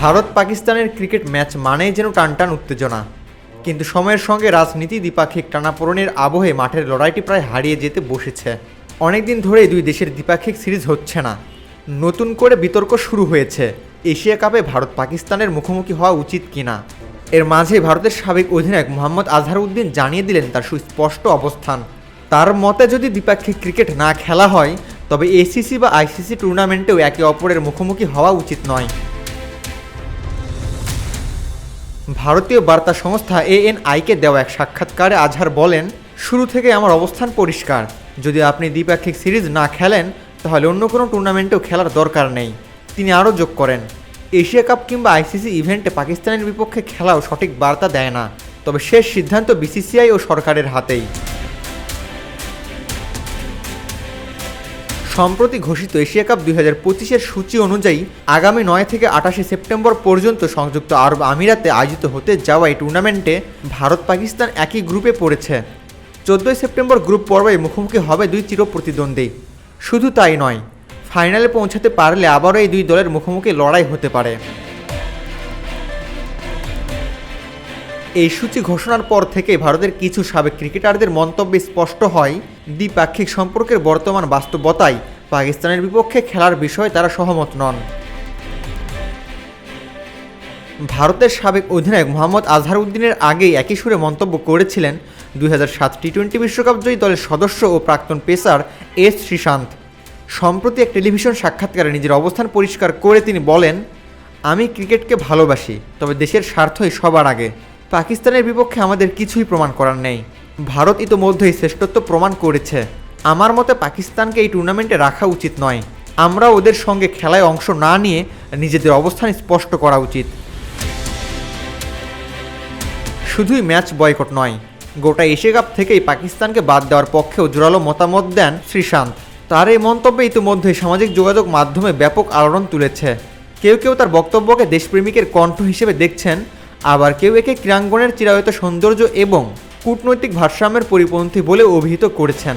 ভারত পাকিস্তানের cricket match মানেই যেন টানটান উত্তেজনা। কিন্তু সময়ের সঙ্গে রাজনীতি দ্বিপাক্ষিক টানাপোড়নের আবহে মাঠের লড়াইটি প্রায় হারিয়ে যেতে বসেছে। অনেকদিন ধরেই দুই দেশের দ্বিপাক্ষিক সিরিজ হচ্ছে না। নতুন করে বিতর্ক শুরু হয়েছে, এশিয়া কাপে ভারত পাকিস্তানের মুখোমুখি হওয়া উচিত কিনা? এর মাঝে ভারতের সাবেক অধিনায়ক মোহাম্মদ আজহারউদ্দিন জানিয়ে দিলেন তার সুস্পষ্ট অবস্থান। তার মতে যদি দ্বিপাক্ষিক ক্রিকেট না খেলা হয়, তবে এসিসি বা আইসিসি টুর্নামেন্টেও একে অপরের মুখোমুখি হওয়া উচিত নয়। ভারতীয় বার্তা সংস্থা এএনআইকে দেওয়া এক সাক্ষাৎকারে আজহার বলেন, শুরু থেকে আমার অবস্থান পরিষ্কার। যদি আপনি দ্বিপাক্ষিক সিরিজ না খেলেন, তাহলে অন্য কোনো টুর্নামেন্টেও খেলার দরকার নেই। তিনি আরও যোগ করেন, এশিয়া কাপ কিংবা আইসিসি ইভেন্টে পাকিস্তানের বিপক্ষে খেলাও সঠিক বার্তা দেয় না। তবে শেষ সিদ্ধান্ত বিসিসিআই ও সরকারের হাতেই। সম্প্রতি ঘোষিত এশিয়া কাপ দুই হাজার পঁচিশের সূচি অনুযায়ী আগামী নয় থেকে আঠাশে সেপ্টেম্বর পর্যন্ত সংযুক্ত আরব আমিরাতে আয়োজিত হতে যাওয়া এই টুর্নামেন্টে ভারত পাকিস্তান একই গ্রুপে পড়েছে। চোদ্দই সেপ্টেম্বর গ্রুপ পর্বে মুখোমুখি হবে দুই চির প্রতিদ্বন্দ্বী শুধু তাই নয়, ফাইনালে পৌঁছাতে পারলে আবারও এই দুই দলের মুখোমুখি লড়াই হতে পারে। এই সূচি ঘোষণার পর থেকে ভারতের কিছু সাবেক ক্রিকেটারদের মন্তব্যে স্পষ্ট হয়, দ্বিপাক্ষিক সম্পর্কের বর্তমান বাস্তবতায় পাকিস্তানের বিপক্ষে খেলার বিষয়ে তারা সহমত নন। ভারতের সাবেক অধিনায়ক মোহাম্মদ আজহারউদ্দিনের আগেই একই সুরে মন্তব্য করেছিলেন দুই হাজার সাত টি টোয়েন্টি বিশ্বকাপ জয়ী দলের সদস্য ও প্রাক্তন পেসার এস শ্রীশান্ত। সম্প্রতি এক টেলিভিশন সাক্ষাৎকারে নিজের অবস্থান পরিষ্কার করে তিনি বলেন, আমি ক্রিকেটকে ভালোবাসি, তবে দেশের স্বার্থই সবার আগে। পাকিস্তানের বিপক্ষে আমাদের কিছুই প্রমাণ করার নেই। ভারত ইতোমধ্যেই শ্রেষ্ঠত্ব প্রমাণ করেছে। আমার মতে পাকিস্তানকে এই টুর্নামেন্টে রাখা উচিত নয়। আমরা ওদের সঙ্গে খেলায় অংশ না নিয়ে নিজেদের অবস্থান স্পষ্ট করা উচিত। শুধুই ম্যাচ বয়কট নয়, গোটা এশিয়া কাপ থেকেই পাকিস্তানকে বাদ দেওয়ার পক্ষেও জোরালো মতামত দেন শ্রীশান্ত। তার এই মন্তব্যে ইতিমধ্যে সামাজিক যোগাযোগ মাধ্যমে ব্যাপক আলোড়ন তুলেছে। কেউ কেউ তার বক্তব্যকে দেশপ্রেমিকের কণ্ঠ হিসেবে দেখছেন আবার কেউ একে ক্রীড়াঙ্গনের চিরায়ত সৌন্দর্য এবং কূটনৈতিক ভারসাম্যের পরিপন্থী বলে অভিহিত করেছেন।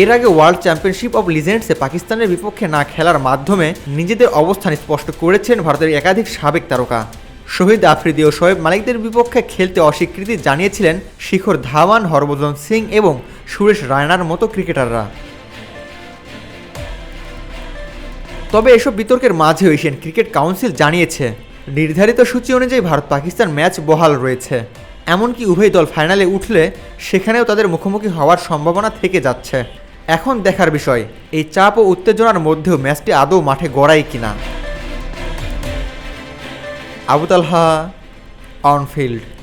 এর আগে ওয়ার্ল্ড চ্যাম্পিয়নশিপ অব লিজেন্ডসে পাকিস্তানের বিপক্ষে না খেলার মাধ্যমে নিজেদের অবস্থান স্পষ্ট করেছেন ভারতের একাধিক সাবেক তারকা। শহীদ আফ্রিদি ও শোয়েব মালিকদের বিপক্ষে খেলতে অস্বীকৃতি জানিয়েছিলেন শিখর ধাওয়ান, হরভজন সিং এবং সুরেশ রায়নার মতো ক্রিকেটাররা। তবে এসব বিতর্কের মাঝে এশিয়ান ক্রিকেট কাউন্সিল জানিয়েছে, নির্ধারিত সূচি অনুযায়ী ভারত পাকিস্তান ম্যাচ বহাল রয়েছে। এমনকি উভয় দল ফাইনালে উঠলে সেখানেও তাদের মুখোমুখি হওয়ার সম্ভাবনা থেকে যাচ্ছে। এখন দেখার বিষয়, এই চাপ ও উত্তেজনার মধ্যেও ম্যাচটি আদৌ মাঠে গড়ায় কিনা? Abu Talha on field.